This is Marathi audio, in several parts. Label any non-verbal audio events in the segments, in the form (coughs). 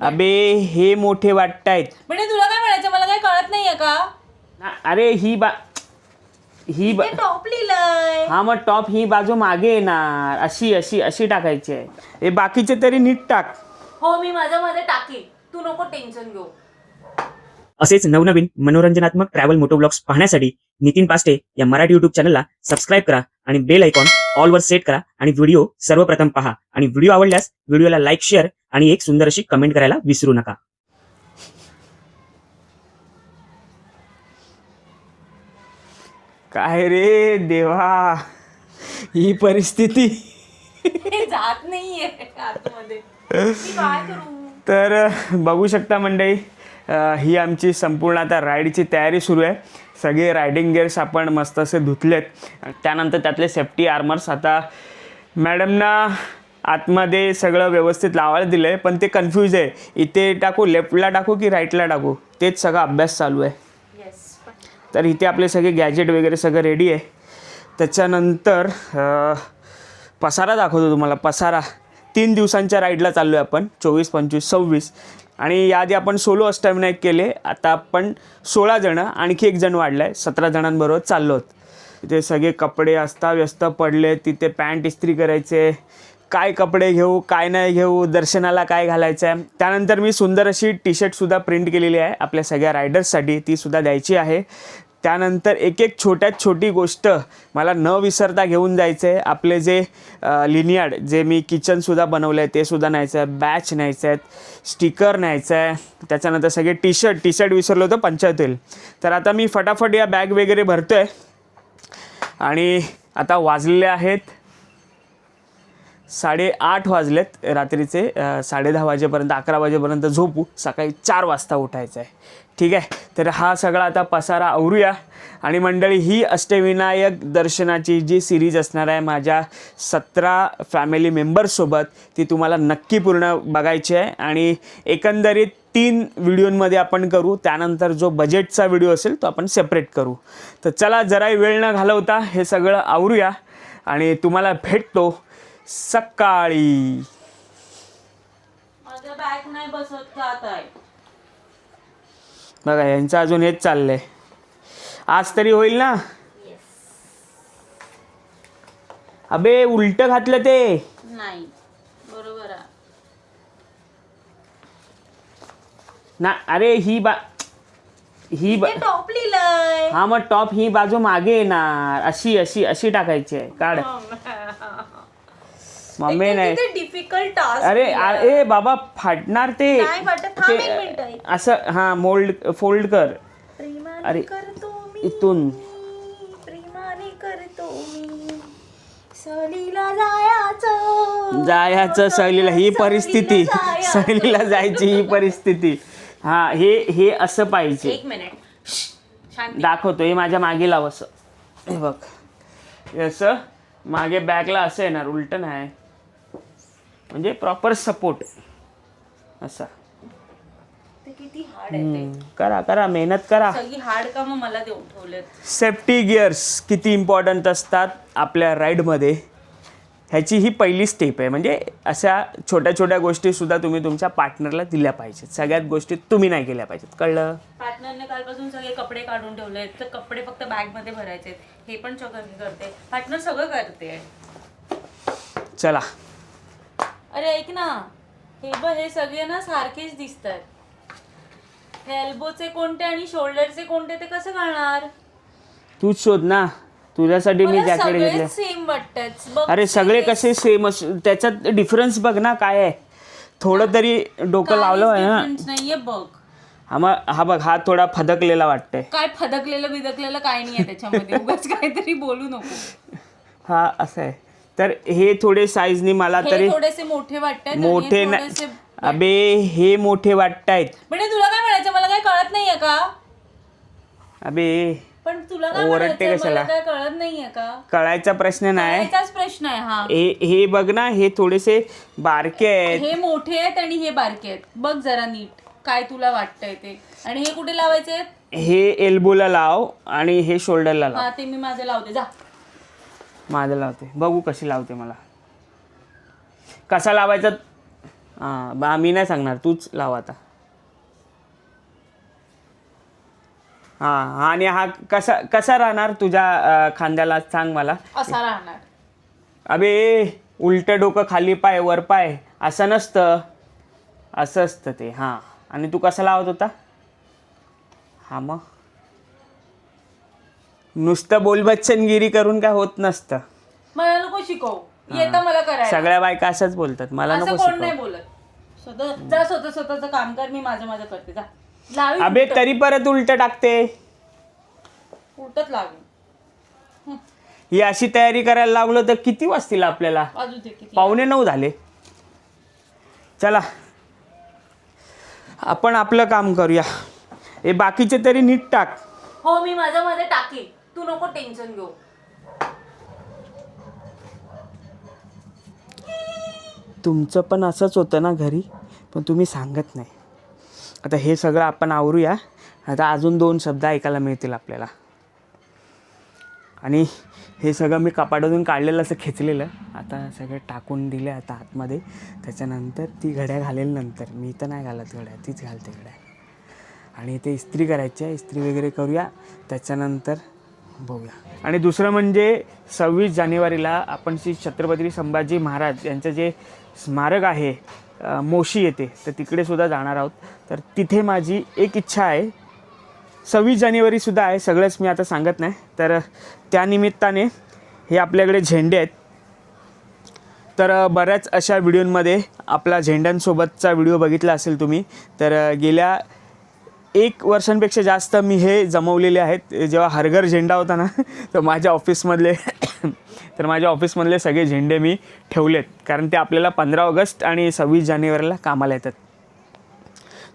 अबे हे मोठे वाटतायत म्हणजे तुला काय म्हणायचं? मला काय कळत नाहीये का? ना- अरे ही बा ही बा टॉप लिहिलंय. हा मग टॉप ही बाजू मागे येणार. अशी अशी अशी टाकायची आहे. हे बाकीचे तरी नीट टाक. हो मी माझ्या मध्ये टाकील. तू नको टेन्शन घेऊ. असेच नवनवीन मनोरंजनात्मक ट्रॅव्हल मोटोब्लॉग्स पाहण्यासाठी नितीन पास्टे या मराठी युट्यूब चॅनलला सबस्क्राईब करा आणि बेल आयकॉन ऑल वर सेट करा आणि व्हिडिओ सर्वप्रथम पहा. आणि व्हिडिओ आवडल्यास व्हिडिओला लाईक शेअर आणि एक सुंदर अशी कमेंट करायला विसरू नका. काय रे देवा? ही परिस्थिती. जात नाहीये आतमध्ये. मी काय करू? तर बघू शकता मंडळी ही आमची संपूर्ण आता राईडची तयारी सुरू आहे. सगळे रायडिंग गिअर्स आपण मस्त असे धुतलेत. त्यानंतर त्यातले सेफ्टी आर्मर्स आता मॅडमना आतमध्ये सगळं व्यवस्थित लावायला दिलं आहे पण ते कन्फ्यूज आहे. इथे टाकू लेफ्टला टाकू की राईटला टाकू? तेच सगळा अभ्यास चालू आहे. तर इथे आपले सगळे गॅजेट वगैरे सगळं रेडी आहे. त्याच्यानंतर पसारा दाखवतो तुम्हाला. पसारा. तीन दिवसांच्या राईडला चाललो आहे आपण. चोवीस पंचवीस सव्वीस. आणि याआधी आपण सोलो अष्टविनायक केले आता आपण सोळा जणं आणखी एक जण वाढलं आहे सतरा जणांबरोबर चाललो आहोत. तिथे सगळे कपडे अस्ताव्यस्त पडले तिथे पॅन्ट इस्त्री करायचे काय कपडे घेऊ काय नाही घेऊ दर्शनाला काय घालायचं आहे त्यानंतर मी सुंदर अशी टी शर्टसुद्धा प्रिंट केलेली आहे आपल्या सगळ्या रायडर्ससाठी तीसुद्धा द्यायची आहे. त्यानंतर एक एक छोट्यात छोटी गोष्ट मला न विसरता घेऊन जायचं आहे आपले जे लिनियाड जे मी किचनसुद्धा बनवलं आहे ते सुद्धा न्यायचं आहे बॅच न्यायचं आहेत स्टिकर न्यायचं आहे त्याच्यानंतर सगळे टी शर्ट टी शर्ट विसरलो होतं पंचायत होईल तर आता मी फटाफट या बॅग वगैरे भरतो आहे आणि आता वाजलेले आहेत. साडेआठ वाजलेत रात्रीचे साडेदहा वाजेपर्यंत अकरा वाजेपर्यंत झोपू सकाळी चार वाजता उठायचं आहे ठीक आहे? तर हा सगळा आता पसारा आवरूया. आणि मंडळी ही अष्टविनायक दर्शनाची जी सिरीज असणार आहे माझ्या सतरा फॅमिली मेंबर्ससोबत ती तुम्हाला नक्की पूर्ण बघायची आहे. आणि एकंदरीत तीन व्हिडिओंमध्ये आपण करू त्यानंतर जो बजेटचा व्हिडिओ असेल तो आपण सेपरेट करू. तर चला जराही वेळ न घालवता हे सगळं आवरूया. आणि तुम्हाला भेटतो. सकाळी. माझ्या बॅग नाही बसत जात आहे बघा यांचं अजून हेच चाललंय. आज तरी होईल ना? अबे उलट घातलं ते. नाही बरोबर आहे. ना अरे ही बा ही बा टॉप लिहिलंय. हा मग टॉप ही बाजू मागे येणार. अशी अशी अशी टाकायची आहे. काढ. मम्मी नाही डिफिकल्ट टास्क अरे ए बाबा फाटणार ते नाही वाटत थांब एक ते- मिनिट आहे. असं हा मोल्ड फोल्ड कर. प्रेमाने अरे. करतो मी. इथून. प्रेमाने करतो मी. सहलीला जायचं. जायचं सहलीला. ही परिस्थिती. जायचं. सहलीला जायची ही परिस्थिती. हा हे हे असं पाहिजे. एक मिनिट शांती दाखवतो. हे माझ्या मागे लाव असं. हे बघ. हे असं. मागे बॅकला असं येणार. उलट नाही. म्हणजे प्रॉपर सपोर्ट असा. ते किती हार्ड आहे ते. करा करा मेहनत करा. सगळी हार्ड काम मला देऊन ठेवलेत. सेफ्टी गिअर्स किती इम्पॉर्टंट असतात आपल्या राईडमध्ये ह्याची ही पहिली स्टेप आहे. म्हणजे अशा छोट्या छोट्या गोष्टीसुद्धा तुम्ही तुमच्या पार्टनरला दिल्या पाहिजेत. सगळ्यात गोष्टी तुम्ही नाही केल्या पाहिजेत. कळलं? पार्टनरने कालपासून सगळे कपडे काढून ठेवले तर कपडे फक्त बॅगमध्ये भरायचे हे पण करते. पार्टनर सगळं करते. चला. अरे ऐक ना. हे बघ हे सगळे ना सारखेच दिसतात. हे एल्बोचे कोणते आणि शोल्डरचे कोणते ते कसं कळणार तूच शोध ना. तुझ्यासाठी मी मला जॅकेट घेतलं. सेम वाटतात. बघ अरे सगळे कसे सेम अस त्याच्यात डिफरन्स बघ ना काय आहे. थोडं तरी डोकं लावलं आहे ना. difference नाहीये बघ. हा मग हा बघ हा थोडा फदकलेला वाटतंय. काय फदकलेलं बिदकलेलं काय नाहीये त्याच्यामध्ये. (laughs) उगाच काहीतरी बोलू नको. हा असं आहे. तर हे थोडे साईजनी मला हे तरी थोडेसे मोठे वाटतात मोठे अबे हे मोठे वाटतायत म्हणजे तुला काय म्हणायचं? मला काय कळत नाहीये का? अबे पण तुला काय ओरडते म्हणायचं कशाला? मला काय कळत नाहीये का? कळायचा प्रश्न नाही. प्रश्न आहे हा. हे हे बघ ना हे थोडेसे बारके आहेत. हे मोठे आहेत आणि हे बारके आहेत. बघ जरा नीट काय तुला वाटतंय ते. आणि हे कुठे लावायचे आहेत? हे एल्बोला लाव आणि हे शोल्डरला लाव. हा ते मी माझे लावते. जा. माझं लावते. बघू कशी लावते मला. कसा लावायचा? हां बा मी नाही सांगणार. तूच लाव आता. हां आणि हा कसा कसा राहणार तुझ्या खांद्याला? सांग मला. असा राहणार. अबे उलटं डोकं खाली पाय वर पाय. असं नसतं. असं असतं ते हां. आणि तू कसं लावत होता? हा मग. नुसतं बोलबच्चनगिरी करून काय होत नसतं. मला नको शिकवू. येतं मला करायला. सगळ्या बायका असंच बोलतात. मला असं नको कोण शिकव. नाही बोलत. स्वतः जा स्वतः स्वतःचं काम कर मी माझं माझं करते. जा. लावी अबे तरी परत उलट टाकते. उलटच लावी ही. अशी तयारी करायला लागलो तर किती वाजतील आपल्याला? किती? पावणे नऊ झाले. चला. आपण आपलं काम करूया. हे बाकीचे तरी नीट टाक. हो मी माझं माझं टाकीन. तू नको टेन्शन घेऊ. तुमचं पण असंच होतं ना घरी पण तुम्ही सांगत नाही. आता हे सगळं आपण आवरूया आता अजून दोन शब्द ऐकायला मिळतील आपल्याला. आणि हे सगळं मी कपाटातून काढलेलं असं खेचलेलं आता सगळं टाकून दिलं आता आतमध्ये. त्याच्यानंतर ती घड्या घालेल नंतर. मी तर नाही घालत घड्या तीच घालते घड्या. आणि ते इस्त्री करायची आहे इस्त्री वगैरे करूया. त्याच्यानंतर बघूया. आणि दुसरं म्हणजे सव्वीस जानेवारीला आपण श्री छत्रपती संभाजी महाराज यांचं जे स्मारक आहे अ, मोशी येथे तर तिकडे सुद्धा जाणार आहोत. तर तिथे माझी एक इच्छा आहे. सव्वीस जानेवारीसुद्धा आहे सगळंच मी आता सांगत नाही. तर त्यानिमित्ताने हे आपल्याकडे झेंडे आहेत. तर अ, बऱ्याच अशा व्हिडिओंमध्ये आपला झेंड्यांसोबतचा व्हिडिओ बघितला असेल तुम्ही. तर अ, गेल्या एक वर्षांपेक्षा जास्त मी हे जमवलेले आहेत. जेव्हा हरघर झेंडा होता ना (laughs) तर माझ्या ऑफिसमधले (coughs) तर माझ्या ऑफिसमधले सगळे झेंडे मी ठेवलेत. कारण ते आपल्याला पंधरा ऑगस्ट आणि सव्वीस जानेवारीला कामाला येतात.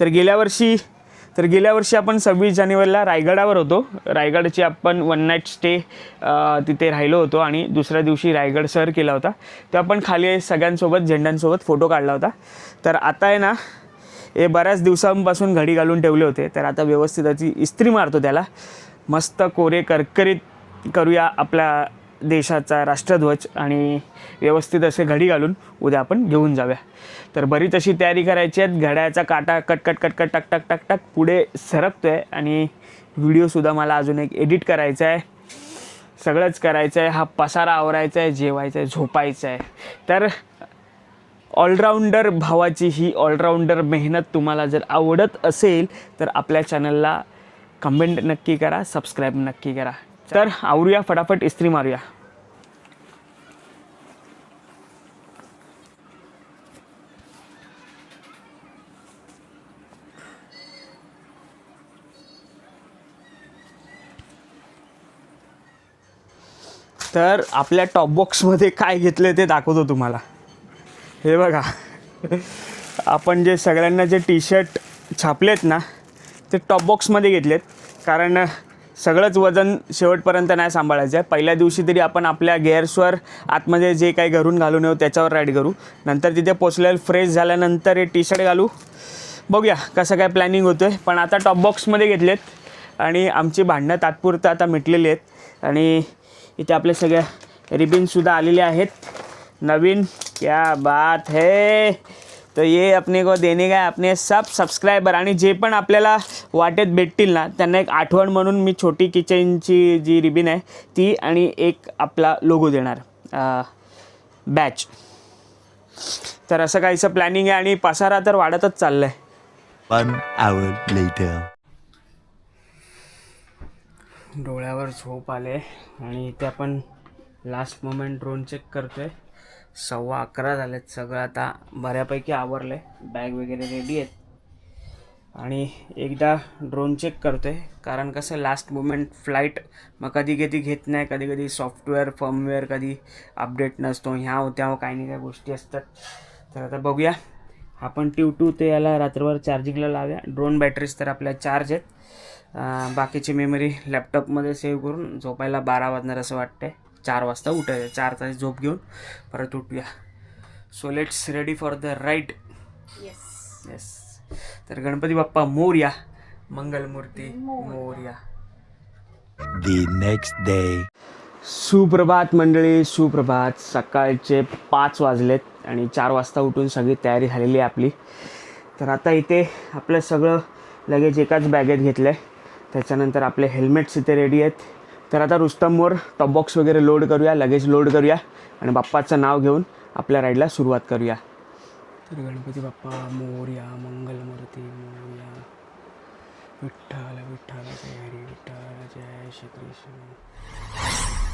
तर गेल्या वर्षी तर गेल्या वर्षी आपण सव्वीस जानेवारीला रायगडावर होतो. रायगडची आपण वन नाईट स्टे तिथे राहिलो होतो आणि दुसऱ्या दिवशी रायगड सर केला होता. तेव्हा आपण खाली सगळ्यांसोबत झेंड्यांसोबत फोटो काढला होता. तर आता आहे ना हे बऱ्याच दिवसांपासून घडी घालून ठेवले होते तर आता व्यवस्थित त्याची इस्त्री मारतो त्याला. मस्त कोरे करकरीत करूया आपल्या देशाचा राष्ट्रध्वज आणि व्यवस्थित असे घडी घालून उद्या आपण घेऊन जाऊया. तर बरीच अशी तयारी करायची आहेत. घड्याचा काटा कटकट कटकट टक टक टक टक पुढे सरकतो आहे आणि व्हिडिओसुद्धा मला अजून एक एडिट करायचा आहे. सगळंच करायचं आहे. हा पसारा आवरायचा आहे जेवायचा आहे झोपायचं आहे. तर ऑलराऊंडर भावाची ही ऑलराऊंडर मेहनत तुम्हाला जर आवडत असेल तर आपल्या चॅनलला कमेंट नक्की करा सबस्क्राईब नक्की करा. तर आवरूया फटाफट इस्त्री मारूया. तर आपल्या टॉप बॉक्समध्ये काय घेतलं ते दाखवतो तुम्हाला. हे बघा. आपण जे सगळ्यांना जे टी शर्ट छापलेत ना ते टॉप बॉक्समध्ये घेतलेत. कारण सगळंच वजन शेवटपर्यंत नाही सांभाळायचं आहे. पहिल्या दिवशी तरी आपण आपल्या गेअर्सवर आतमध्ये जे काही घरून घालून येऊ त्याच्यावर राईड करू. नंतर तिथे पोचलेलं फ्रेश झाल्यानंतर हे टी शर्ट घालू. बघूया कसं काय प्लॅनिंग होतं आहे पण आता टॉप बॉक्समध्ये घेतलेत. आणि आमची भांडणं तात्पुरतं आता मिटलेली आहेत. आणि इथे आपल्या सगळ्या रिबिनसुद्धा आलेले आहेत. नवीन क्या बात है। तो ये अपने को देने का है अपने सब सब्सक्रायबर आणि जे पण आपल्याला वाटेत भेटतील ना त्यांना एक आठवण म्हणून मी छोटी किचनची जी रिबिन आहे ती आणि एक आपला लोगो देणार. बॅच तर असं काहीचं प्लॅनिंग आहे आणि पसारा तर वाढतच चाललं आहे One hour later. डोळ्यावर झोप आले आणि इथे आपण लास्ट मोमेंट ड्रोन चेक करतोय. सव्वा अकरा झालेत सगळं आता बऱ्यापैकी आवरलं आहे बॅग वगैरे रेडी आहेत. आणि एकदा ड्रोन चेक करतोय. कारण कसं लास्ट मुमेंट फ्लाईट मग कधी कधी घेत नाही कधी कधी सॉफ्टवेअर फर्मवेअर कधी अपडेट नसतो. ह्या होत्या हो काही नाही काही गोष्टी असतात. तर आता बघूया. आपण ट्यू टू ते याला रात्रभर चार्जिंगला लावूया. ड्रोन बॅटरीज तर आपल्या चार्ज आहेत. बाकीची मेमरी लॅपटॉपमध्ये सेव्ह करून झोपायला बारा वाजणार असं वाटतं आहे चार वाजता उठायचं चार तास झोप घेऊन परत उठूया. So let's ready for the right yes yes तर Ganpati Bappa Morya. Mangalmurti Morya. The next day. सुप्रभात मंडळी सुप्रभात. सकाळचे पाच वाजलेत आणि चार वाजता उठून सगळी तयारी झालेली आहे आपली. तर आता इथे आपलं सगळं लगेच एकाच बॅगेत घेतलं आहे त्याच्यानंतर आपले हेल्मेट्स इथे रेडी आहेत. तर आता रुस्तमवर टॉप बॉक्स वगैरे लोड करूया लगेज लोड करूया आणि बाप्पाचं नाव घेऊन आपल्या राईडला सुरुवात करूया. तर गणपती बाप्पा मोर्या मंगलमूर्ती मोर्या. विठ्ठल विठ्ठल जय हरी विठ्ठल जय श्री कृष्ण.